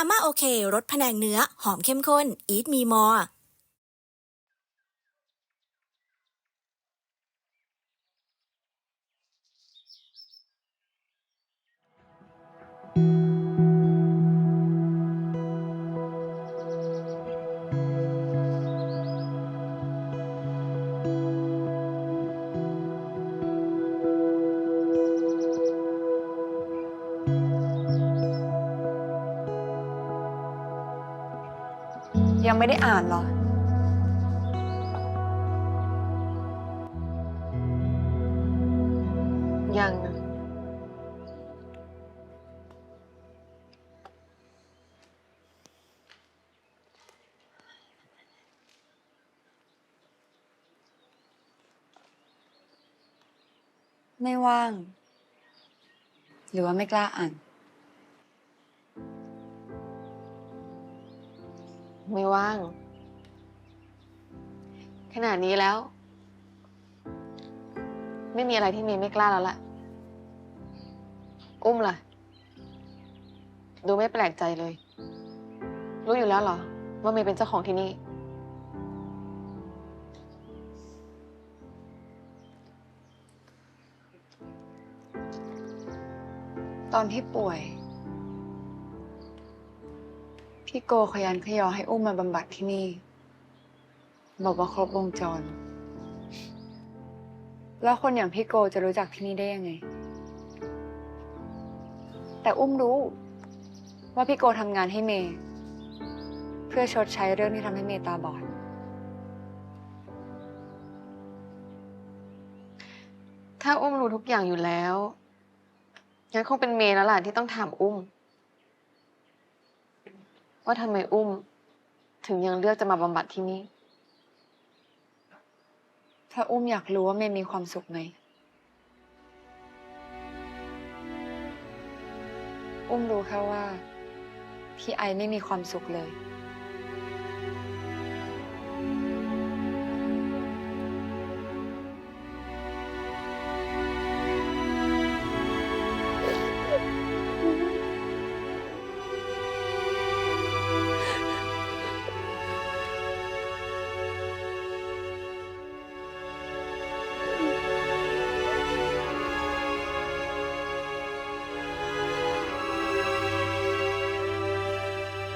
มาม่าโอเครสพะแนงเนื้อ หอมเข้มข้น อีทมีมอ ยังไม่ได้อ่านเหรอ ยังอะไม่ว่าง หรือว่าไม่กล้าอ่าน ไม่ว่าง ขนาดนี้แล้ว ไม่มีอะไรที่เมย์ไม่กล้าแล้วล่ะ อุ้มล่ะ ดูไม่แปลกใจเลย รู้อยู่แล้วเหรอ ว่าเมย์เป็นเจ้าของที่นี่ ตอนที่ป่วย พี่โกขยันขยอให้อุ้มมาบำบัดที่นี่ บอกว่าครบวงจร แล้วคนอย่างพี่โกจะรู้จักที่นี่ได้ยังไง แต่อุ้มรู้ ว่าพี่โกทำงานให้เมย์เพื่อชดใช้เรื่องที่ทำให้เมย์ตาบอด ถ้าอุ้มรู้ทุกอย่างอยู่แล้วงั้นคงเป็นเมย์แล้วล่ะที่ต้องถามอุ้ม ว่าทำไมอุ้ม ถึงยังเลือกจะมาบำบัดที่นี่ถ้าอุ้มอยากรู้ว่าเมย์มีความสุขไหม อุ้มรู้แค่ว่า พี่ไอไม่มีความสุขเลย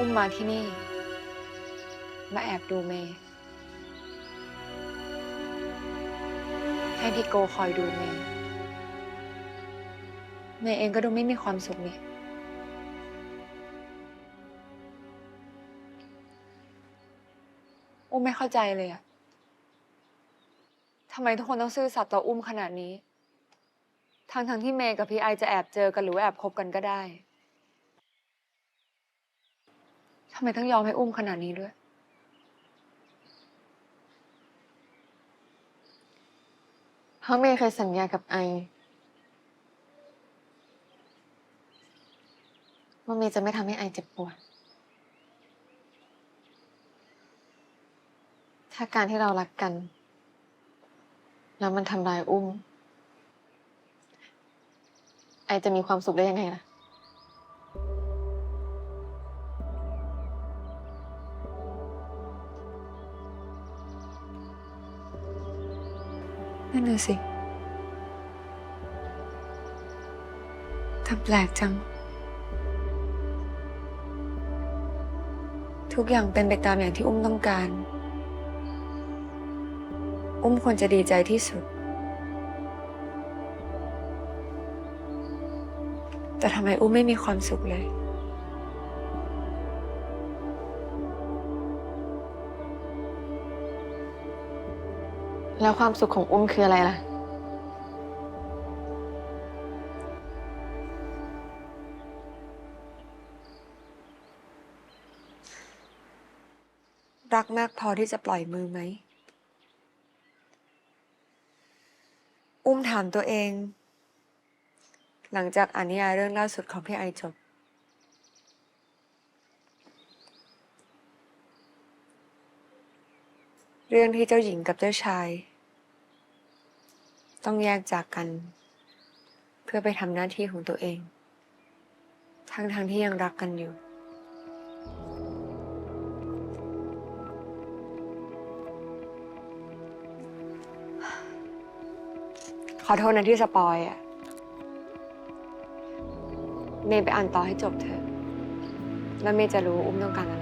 อุ้มมาที่นี่ มาแอบดูเมย์ให้พี่โกคอยดูเมย์เมย์เองก็ดูไม่มีความสุขนี่อุ้มไม่เข้าใจเลยอะทำไมทุกคนต้องซื่อสัตย์ต่ออุ้มขนาดนี้ ทั้งทั้งที่เมย์กับพี่ไอจะแอบเจอกันหรือแอบคบกันก็ได้ ทำไมต้องยอมให้อุ้มขนาดนี้ด้วย เพราะเมย์เคยสัญญากับไอ ว่าเมย์จะไม่ทำให้ไอเจ็บปวด ถ้าการที่เรารักกัน แล้วมันทำร้ายอุ้ม ไอจะมีความสุขได้ยังไงล่ะ นั่นน่ะสิแต่แปลกจัง ทุกอย่างเป็นไปตามอย่างที่อุ้มต้องการ อุ้มควรจะดีใจที่สุด แต่ทำไมอุ้มไม่มีความสุขเลย แล้วความสุขของอุ้มคืออะไรล่ะ รักมากพอที่จะปล่อยมือไหม อุ้มถามตัวเอง หลังจากอ่านนิยายเรื่องล่าสุดของพี่ไอจบ เรื่องที่เจ้าหญิงกับเจ้าชาย ต้องแยกจากกัน เพื่อไปทำหน้าที่ของตัวเอง ทั้งๆทที่ยังรักกันอยู่ ขอโทษนะที่สปอยอะเมย์ไปอ่านต่อให้จบเถอะ แล้วเมย์จะรู้อุ้มต้องการอะไร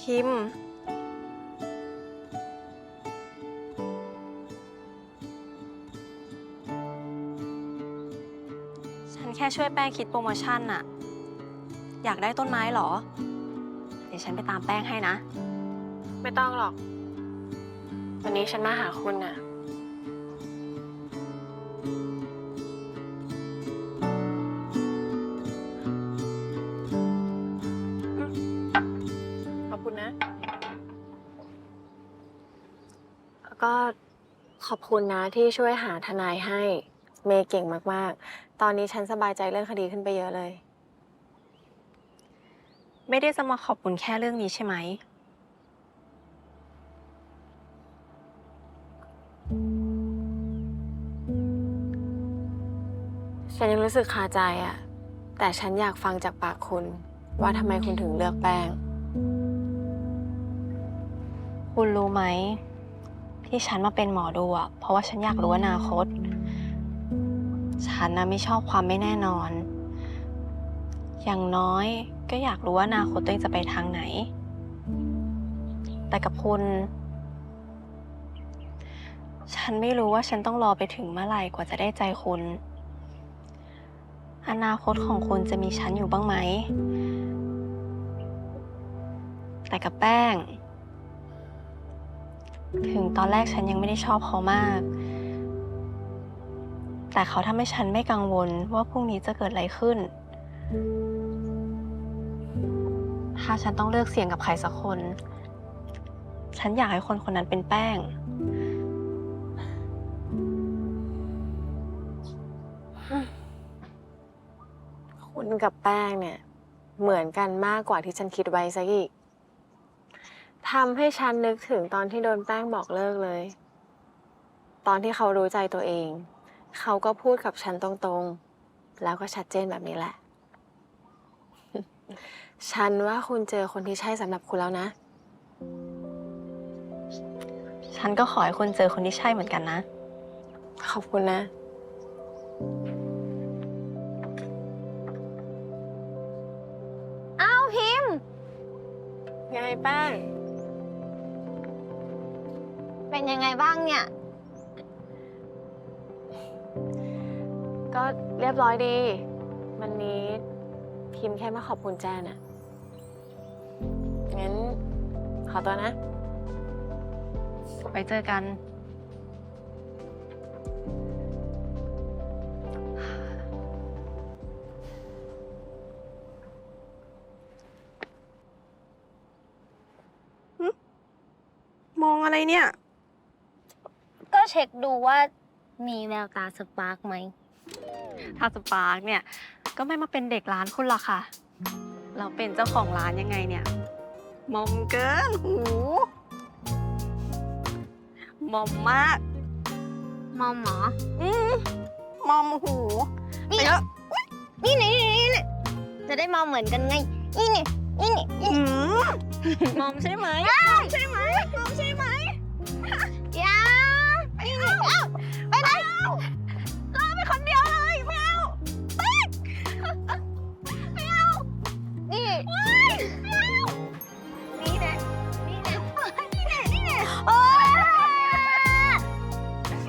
พิม ฉันแค่ช่วยแป้งคิดโปรโมชั่นน่ะอยากได้ต้นไม้เหรอ เดี๋ยวฉันไปตามแป้งให้นะ ไม่ต้องหรอก วันนี้ฉันมาหาคุณน่ะ ก็ขอบคุณนะที่ช่วยหาทนายให้ เมย์เก่งมาก ๆ ตอนนี้ฉันสบายใจเรื่องคดีขึ้นไปเยอะเลย ไม่ได้จะมาขอบคุณแค่เรื่องนี้ใช่ไหม ฉันยังรู้สึกคาใจอะแต่ฉันอยากฟังจากปากคุณ ว่าทำไมคุณถึงเลือกแป้ง คุณรู้ไหม ที่ฉันมาเป็นหมอดูอะเพราะว่าฉันอยากรู้อนาคต ฉันนะไม่ชอบความไม่แน่นอน อย่างน้อยก็อยากรู้ว่าอนาคตตัวเองจะไปทางไหน แต่กับคุณ ฉันไม่รู้ว่าฉันต้องรอไปถึงเมื่อไหร่กว่าจะได้ใจคุณ อนาคตของคุณจะมีฉันอยู่บ้างไหม แต่กับแป้ง ถึงตอนแรกฉันยังไม่ได้ชอบเขามาก แต่เขาทำให้ฉันไม่กังวลว่าพรุ่งนี้จะเกิดอะไรขึ้น ถ้าฉันต้องเลือกเสี่ยงกับใครสักคน ฉันอยากให้คนคนนั้นเป็นแป้ง คุณกับแป้งเนี่ย เหมือนกันมากกว่าที่ฉันคิดไว้ซะอีก ทำให้ฉันนึกถึงตอนที่โดนแป้งบอกเลิกเลย ตอนที่เขารู้ใจตัวเอง เขาก็พูดกับฉันตรงๆ แล้วก็ชัดเจนแบบนี้แหละ ฉันว่าคุณเจอคนที่ใช่สำหรับคุณแล้วนะ ฉันก็ขอให้คุณเจอคนที่ใช่เหมือนกันนะ ขอบคุณนะ อ้าวพิมพ์ ไงแป้ง เนี่ย ก็เรียบร้อยดี วันนี้พิมพ์แค่มาขอบคุณแจนอะงั้น ขอตัวนะ ไปเจอกัน มองอะไรเนี่ยก็ เช็คดูว่ามีแววตาสปาร์กไหม ถ้าสปาร์กเนี่ย ก็ไม่มาเป็นเด็กร้านคุณหรอกค่ะ เราเป็นเจ้าของร้านยังไงเนี่ย มอมเกินหูมอมมาก มอมหมออืมมอมหูนี่เยอะนี่นี่นี่นี่จะได้มอมเหมือนกันไง นี่นี่นี่นี่อืมมอมใช่ไหมมอมใช่ไหมมอมใช่ไหม ไหนรอไปคนเดียวเลยไม่เอานี่นี่แน่นี่แน่นี่แน่นี่แน่โอ๊ย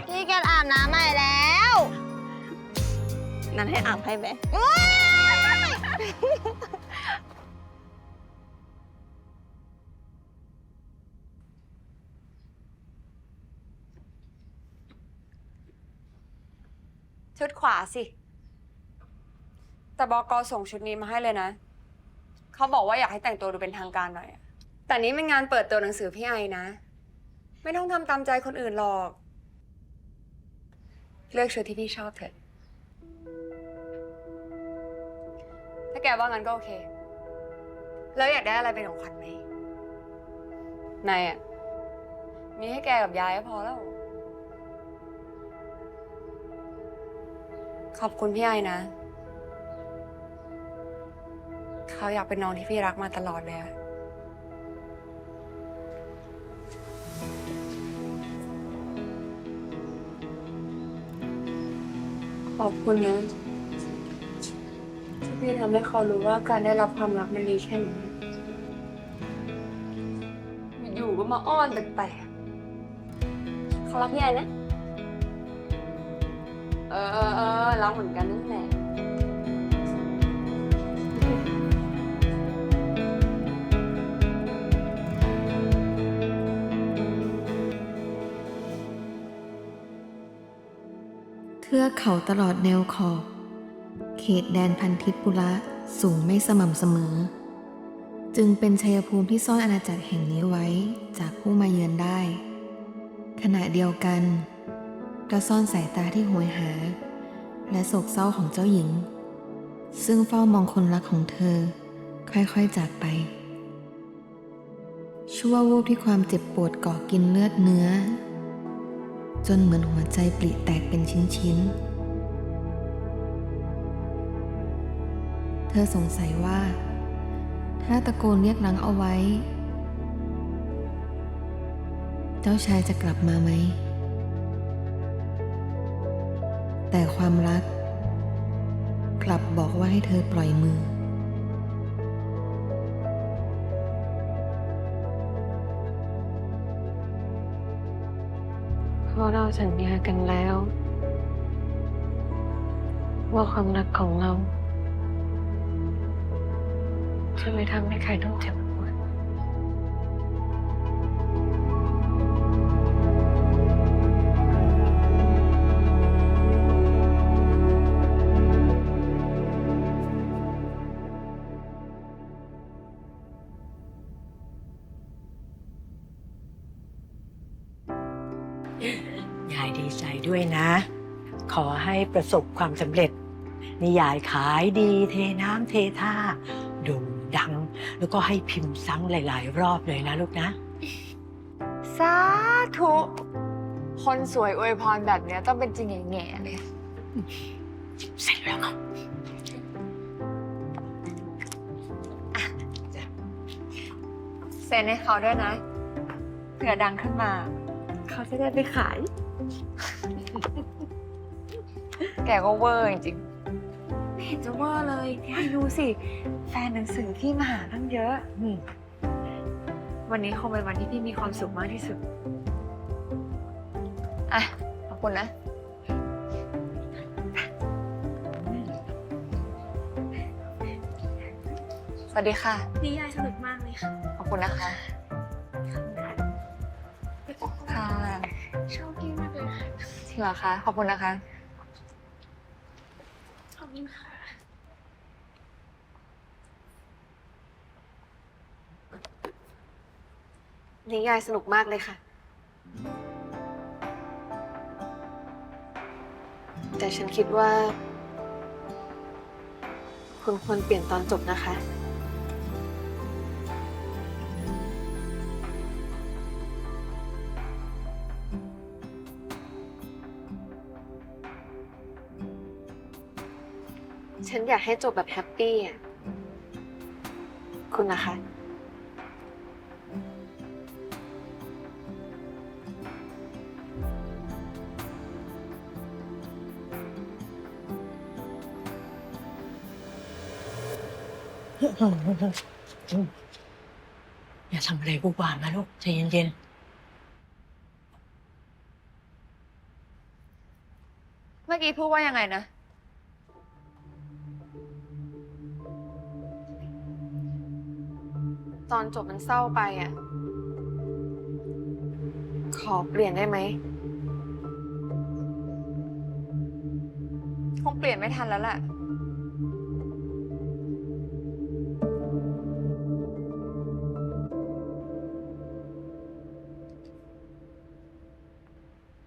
พี่แกอาบน้ำใหม่แล้ว นั่นให้อ่างให้ไหม สิ แต่บอกอส่งชุดนี้มาให้เลยนะ เขาบอกว่าอยากให้แต่งตัวดูเป็นทางการหน่อยอะแต่นี้เป็นงานเปิดตัวหนังสือพี่ไอนะ ไม่ต้องทำตามใจคนอื่นหรอก เลือกชุดที่พี่ชอบเถอะ ถ้าแกว่างั้นก็โอเค แล้วอยากได้อะไรเป็นของขวัญไหมนายอะมีให้แกกับยายก็พอแล้ว ขอบคุณพี่ไอนะ เขาอยากเป็นน้องที่พี่รักมาตลอดเลยอะขอบคุณนะที่พี่ทำให้เขารู้ว่าการได้รับความรักมันดีแค่ไหนอยู่ก็มาอ้อนแปลกๆเขารักพี่ไอนะ เออเออเออรักเหมือนกันนั่นแหละเทือกเขาตลอดแนวขอบ เขตแดนพันทิพย์ปุระสูงไม่สม่ำเสมอ จึงเป็นชัยภูมิที่ซ่อนอาณาจักรแห่งนี้ไว้จากผู้มาเยือนได้ ขณะเดียวกัน ก็ซ่อนสายตาที่โหยหา และโศกเศร้าของเจ้าหญิง ซึ่งเฝ้ามองคนรักของเธอ ค่อยๆจากไป ชั่ววูบที่ความเจ็บปวดเกาะกินเลือดเนื้อ จนเหมือนหัวใจปริแตกเป็นชิ้นๆ เธอสงสัยว่า ถ้าตะโกนเรียกนังเอาไว้ เจ้าชายจะกลับมาไหม แต่ความรัก กลับบอกว่าให้เธอปล่อยมือ เพราะเราสัญญากันแล้ว ว่าความรักของเรา จะไม่ทำให้ใครต้องเจ็บ ประสบความสำเร็จนี่ยายขายดีเทน้ำเทท่าโด่งดัง แล้วก็ให้พิมพ์ซ้ำหลาย ๆ รอบเลยนะลูกนะ สาธุ คนสวยอวยพรแบบเนี้ยต้องเป็นจริงแง่ๆเลยเสร็จแล้วครับเซ็นให้เขาด้วยนะเผื่อดังขึ้นมา เขาจะได้ไปขาย กก็เวอร์จริงๆไม่เห็นจะเวอร์เลยให้ดูสิ แฟนหนังสือพี่มาหาตั้งเยอะอืมวันนี้คงเป็นวันที่พี่มีความสุขมากที่สุด อะ ขอบคุณนะ สวัสดีค่ะ นิยายสนุกมากเลยค่ะขอบคุณนะคะ ค่ะ ชอบพี่มากเลยค่ะ จริงเหรอคะ ขอบคุณนะคะ ขอบคุณค่ะ นิยายสนุกมากเลยค่ะ แต่ฉันคิดว่า คุณควรเปลี่ยนตอนจบนะคะ ฉันอยากให้จบแบบแฮปปี้อะ คุณนะคะ อย่าทำอะไรกูกวามนะลูกใจเย็นเมื่อกี้พูดว่ายังไงนะ ตอนจบมันเศร้าไปอะ ขอเปลี่ยนได้ไหม คงเปลี่ยนไม่ทันแล้วแหละ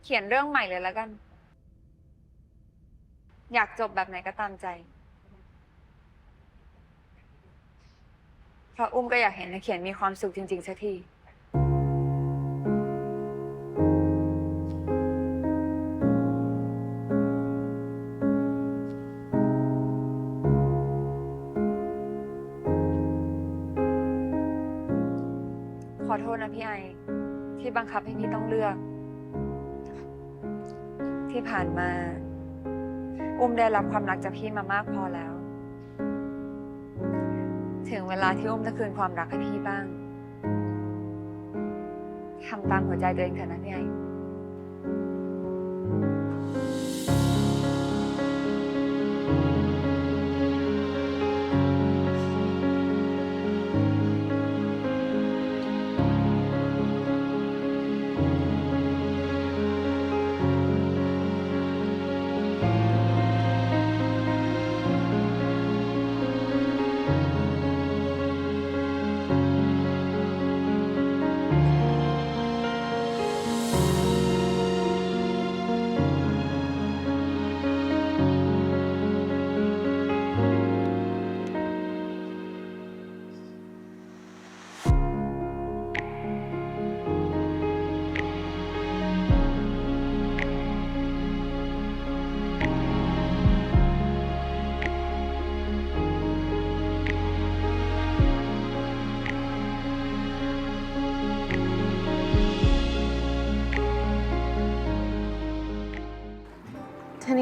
เขียนเรื่องใหม่เลยแล้วกัน อยากจบแบบไหนก็ตามใจ เพราะอุ้มก็อยากเห็นนักเขียนมีความสุขจริงๆสักที ขอโทษนะพี่ไอ ที่บังคับให้พี่ต้องเลือก ที่ผ่านมา อุ้มได้รับความรักจากพี่มามากพอแล้ว ถึงเวลาที่อุ้มจะคืนความรักให้พี่บ้างทำตามหัวใจตัวเองเถอะนะพี่ไอ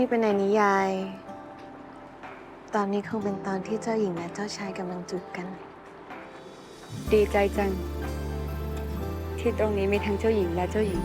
นี่เป็นในนิยาย ตอนนี้คงเป็นตอนที่เจ้าหญิงและเจ้าชายกำลังจูบกัน ดีใจจัง ที่ตรงนี้มีทั้งเจ้าหญิงและเจ้าหญิง